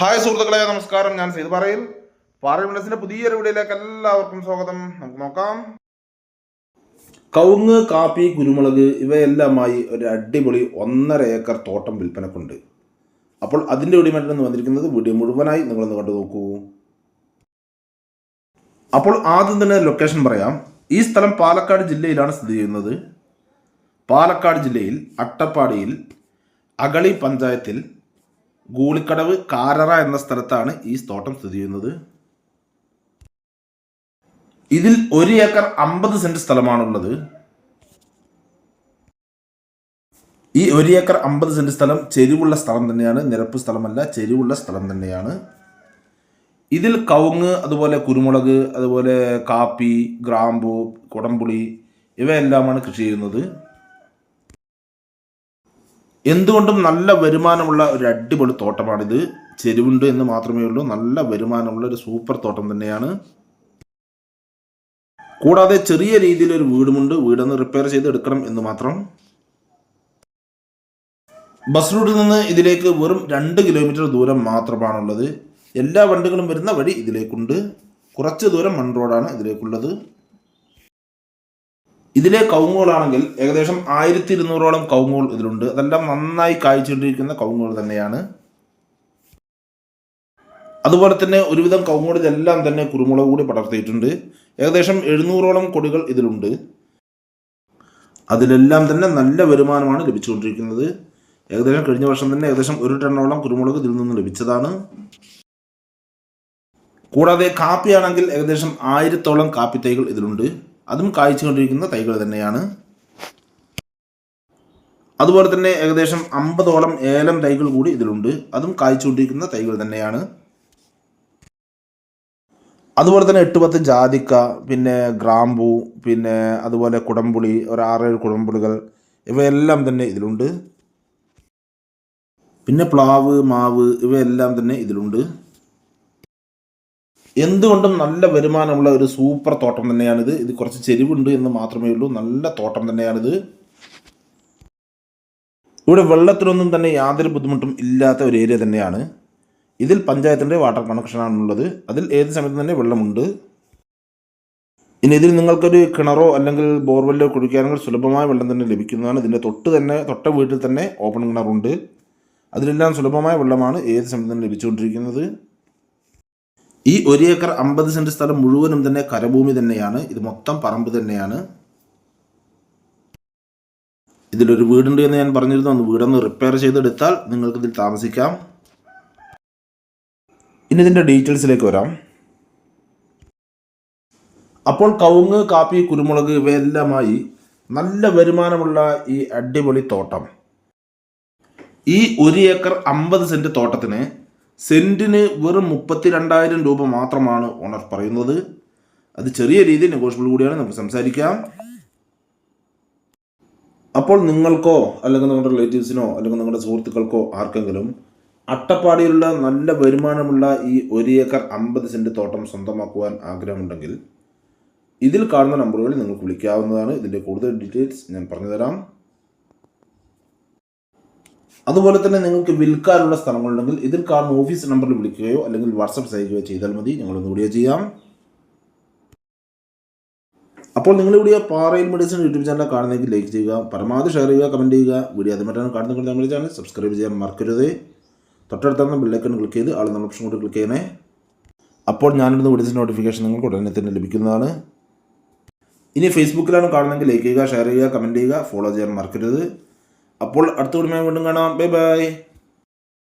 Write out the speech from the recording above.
Hi സുഹൃത്തുക്കളെ നമസ്കാരം. ഞാൻ സെയ്ത് പറയും. പാർലമെന്റസിന്റെ പുതിയൊരു വീഡിയോയിലേക്ക് എല്ലാവർക്കും സ്വാഗതം. നമുക്ക് നോക്കാം. കവുങ്ങ് കാപ്പി കുരുമുളക് ഇവയെല്ലാമായി ഒരു അടിപൊളി ഒന്നര ഏക്കർ തോട്ടം വിൽപ്പനക്കുണ്ട്. അപ്പോൾ അതിന്റെ വീഡിയോമായിട്ടാണ് വന്നിരിക്കുന്നത് വീഡിയോ മുഴുവനായി നിങ്ങളൊന്ന് കണ്ടു നോക്കൂ. അപ്പോൾ ആദ്യം തന്നെ ലൊക്കേഷൻ പറയാം. ഈ സ്ഥലം പാലക്കാട് ജില്ലയിലാണ് സ്ഥിതി ചെയ്യുന്നത്. പാലക്കാട് ജില്ലയിൽ അട്ടപ്പാടിയിൽ അകളി പഞ്ചായത്തിൽ ഗൂളിക്കടവ് കാരറ എന്ന സ്ഥലത്താണ് ഈ തോട്ടം സ്ഥിതി ചെയ്യുന്നത്. ഇതിൽ ഒരു ഏക്കർ അമ്പത് സെന്റ് സ്ഥലമാണുള്ളത്. ഈ ഒരു ഏക്കർ അമ്പത് സെന്റ് സ്ഥലം ചെരിവുള്ള സ്ഥലം തന്നെയാണ്. നിരപ്പ് സ്ഥലമല്ല ചെരിവുള്ള സ്ഥലം തന്നെയാണ്. ഇതിൽ കവുങ്ങ് അതുപോലെ കുരുമുളക് അതുപോലെ കാപ്പി ഗ്രാമ്പു കുടംപുളി ഇവയെല്ലാമാണ് കൃഷി ചെയ്യുന്നത്. എന്തുകൊണ്ടും നല്ല വരുമാനമുള്ള ഒരു അടിപൊളി തോട്ടമാണിത്. ചെരുവുണ്ട് എന്ന് മാത്രമേ ഉള്ളൂ. നല്ല വരുമാനമുള്ള ഒരു സൂപ്പർ തോട്ടം തന്നെയാണ്. കൂടാതെ ചെറിയ രീതിയിൽ ഒരു വീടുമുണ്ട്. വീടൊന്ന് റിപ്പയർ ചെയ്ത് എടുക്കണം എന്ന് മാത്രം. ബസ് റൂട്ടിൽ നിന്ന് ഇതിലേക്ക് വെറും രണ്ട് കിലോമീറ്റർ ദൂരം മാത്രമാണുള്ളത്. എല്ലാ വണ്ടികളും വരുന്ന വഴി ഇതിലേക്കുണ്ട്. കുറച്ച് ദൂരം മൺ റോഡാണ് ഇതിലേക്കുള്ളത്. ഇതിലെ കൗങ്ങുകളാണെങ്കിൽ ഏകദേശം ആയിരത്തി ഇരുന്നൂറോളം കൗങ്ങുകൾ ഇതിലുണ്ട്. അതെല്ലാം നന്നായി കായ്ച്ചുകൊണ്ടിരിക്കുന്ന കൗങ്ങുകൾ തന്നെയാണ്. അതുപോലെ തന്നെ ഒരുവിധം കവുങ്ങുകളിലെല്ലാം തന്നെ കുരുമുളക് കൂടി പടർത്തിയിട്ടുണ്ട്. ഏകദേശം എഴുന്നൂറോളം കൊടികൾ ഇതിലുണ്ട്. അതിലെല്ലാം തന്നെ നല്ല വരുമാനമാണ് ലഭിച്ചുകൊണ്ടിരിക്കുന്നത്. ഏകദേശം കഴിഞ്ഞ വർഷം തന്നെ ഏകദേശം ഒരു ടണ്ണോളം കുരുമുളക് ഇതിൽ നിന്ന് ലഭിച്ചതാണ്. കൂടാതെ കാപ്പിയാണെങ്കിൽ ഏകദേശം ആയിരത്തോളം കാപ്പി തൈകൾ ഇതിലുണ്ട്. അതും കായ്ച്ചുകൊണ്ടിരിക്കുന്ന തൈകൾ തന്നെയാണ്. അതുപോലെ തന്നെ ഏകദേശം അമ്പതോളം ഏലം തൈകൾ കൂടി ഇതിലുണ്ട്. അതും കായ്ച്ചുകൊണ്ടിരിക്കുന്ന തൈകൾ തന്നെയാണ്. അതുപോലെ തന്നെ എട്ട് പത്ത് ജാതിക്ക പിന്നെ ഗ്രാമ്പു പിന്നെ അതുപോലെ കുടംപുളി ഒരു ആറേഴ് കുടംപുളികൾ ഇവയെല്ലാം തന്നെ ഇതിലുണ്ട്. പിന്നെ പ്ലാവ് മാവ് ഇവയെല്ലാം തന്നെ ഇതിലുണ്ട്. എന്തുകൊണ്ടും നല്ല വരുമാനമുള്ള ഒരു സൂപ്പർ തോട്ടം തന്നെയാണിത്. ഇത് കുറച്ച് ചെരിവുണ്ട് എന്ന് മാത്രമേ ഉള്ളൂ. നല്ല തോട്ടം തന്നെയാണിത്. ഇവിടെ വെള്ളത്തിനൊന്നും തന്നെ യാതൊരു ബുദ്ധിമുട്ടും ഇല്ലാത്ത ഒരു ഏരിയ തന്നെയാണ്. ഇതിൽ പഞ്ചായത്തിന്റെ വാട്ടർ കണക്ഷനാണുള്ളത്. അതിൽ ഏത് സമയത്തും തന്നെ വെള്ളമുണ്ട്. ഇനി ഇതിൽ നിങ്ങൾക്കൊരു കിണറോ അല്ലെങ്കിൽ ബോർവെല്ലോ കുഴിക്കാനെങ്കിൽ സുലഭമായ വെള്ളം തന്നെ ലഭിക്കുന്നതാണ്. ഇതിന്റെ തൊട്ട് തന്നെ തൊട്ട വീട്ടിൽ തന്നെ ഓപ്പൺ കിണറുണ്ട്. അതിലെല്ലാം സുലഭമായ വെള്ളമാണ് ഏത് സമയത്തും തന്നെ ലഭിച്ചുകൊണ്ടിരിക്കുന്നത്. ഈ ഒരു ഏക്കർ അമ്പത് സെന്റ് സ്ഥലം മുഴുവനും തന്നെ കരഭൂമി തന്നെയാണ്. ഇത് മൊത്തം പറമ്പ് തന്നെയാണ്. ഇതിലൊരു വീടുണ്ട് എന്ന് ഞാൻ പറഞ്ഞിരുന്നു. ഒന്ന് വീടൊന്ന് റിപ്പയർ ചെയ്തെടുത്താൽ നിങ്ങൾക്ക് ഇതിൽ താമസിക്കാം. ഇനി ഇതിന്റെ ഡീറ്റെയിൽസിലേക്ക് വരാം. അപ്പോൾ കവുങ്ങ് കാപ്പി കുരുമുളക് ഇവയെല്ലാമായി നല്ല വരുമാനമുള്ള ഈ അടിപൊളി തോട്ടം. ഈ ഒരു ഏക്കർ അമ്പത് സെന്റ് തോട്ടത്തിന് സെന്റിന് വെറും മുപ്പത്തി രണ്ടായിരം രൂപ മാത്രമാണ് ഓണർ പറയുന്നത്. അത് ചെറിയ രീതിയിൽ നെഗോഷ്യബിൾ കൂടിയാണ്. നമുക്ക് സംസാരിക്കാം. അപ്പോൾ നിങ്ങൾക്കോ അല്ലെങ്കിൽ നിങ്ങളുടെ റിലേറ്റീവ്സിനോ അല്ലെങ്കിൽ നിങ്ങളുടെ സുഹൃത്തുക്കൾക്കോ ആർക്കെങ്കിലും അട്ടപ്പാടിയിലുള്ള നല്ല വരുമാനമുള്ള ഈ ഒരു ഏക്കർ അമ്പത് സെന്റ് തോട്ടം സ്വന്തമാക്കുവാൻ ആഗ്രഹമുണ്ടെങ്കിൽ ഇതിൽ കാണുന്ന നമ്പറുകളിൽ നിങ്ങൾക്ക് വിളിക്കാവുന്നതാണ്. ഇതിന്റെ കൂടുതൽ ഡീറ്റെയിൽസ് ഞാൻ പറഞ്ഞുതരാം. അതുപോലെ തന്നെ നിങ്ങൾക്ക് വിൽക്കാനുള്ള സ്ഥലങ്ങളുണ്ടെങ്കിൽ ഇതിൽ കാണുന്ന ഓഫീസ് നമ്പറിൽ വിളിക്കുകയോ അല്ലെങ്കിൽ വാട്സപ്പ് ചെയ്യുകയോ ചെയ്താൽ മതി. ഞങ്ങളൊന്ന് വീഡിയോ ചെയ്യാം. അപ്പോൾ നിങ്ങൾ വീഡിയോ പാറയിൽ മെഡിസിൻ യൂട്യൂബ് ചാനൽ കാണുന്നെങ്കിൽ ലൈക്ക് ചെയ്യുക പരമാവധി ഷെയർ ചെയ്യുക കമന്റ് ചെയ്യുക. വീഡിയോ അതുമായിട്ടാണ് കാണുന്നെങ്കിൽ നമ്മുടെ ചാനൽ സബ്സ്ക്രൈബ് ചെയ്യാൻ മറക്കരുത്. തൊട്ടടുത്തുള്ള ബെല്ലൈക്കൺ ക്ലിക്ക് ചെയ്ത് ആൾ നമ്മൾ ഓപ്ഷൻ കൂടി ക്ലിക്ക് ചെയ്യണേ. അപ്പോൾ ഞാനിടുന്ന വീഡിയോസിന്റെ നോട്ടിഫിക്കേഷൻ നിങ്ങൾക്ക് ഉടനെ തന്നെ ലഭിക്കുന്നതാണ്. ഇനി ഫേസ്ബുക്കിലാണ് കാണുന്നെങ്കിൽ ലൈക്ക് ചെയ്യുക ഷെയർ ചെയ്യുക കമന്റ് ചെയ്യുക ഫോളോ ചെയ്യാൻ മറക്കരുത്. അപ്പോൾ അടുത്ത കുടുംബം വീണ്ടും കാണാം. Bye bye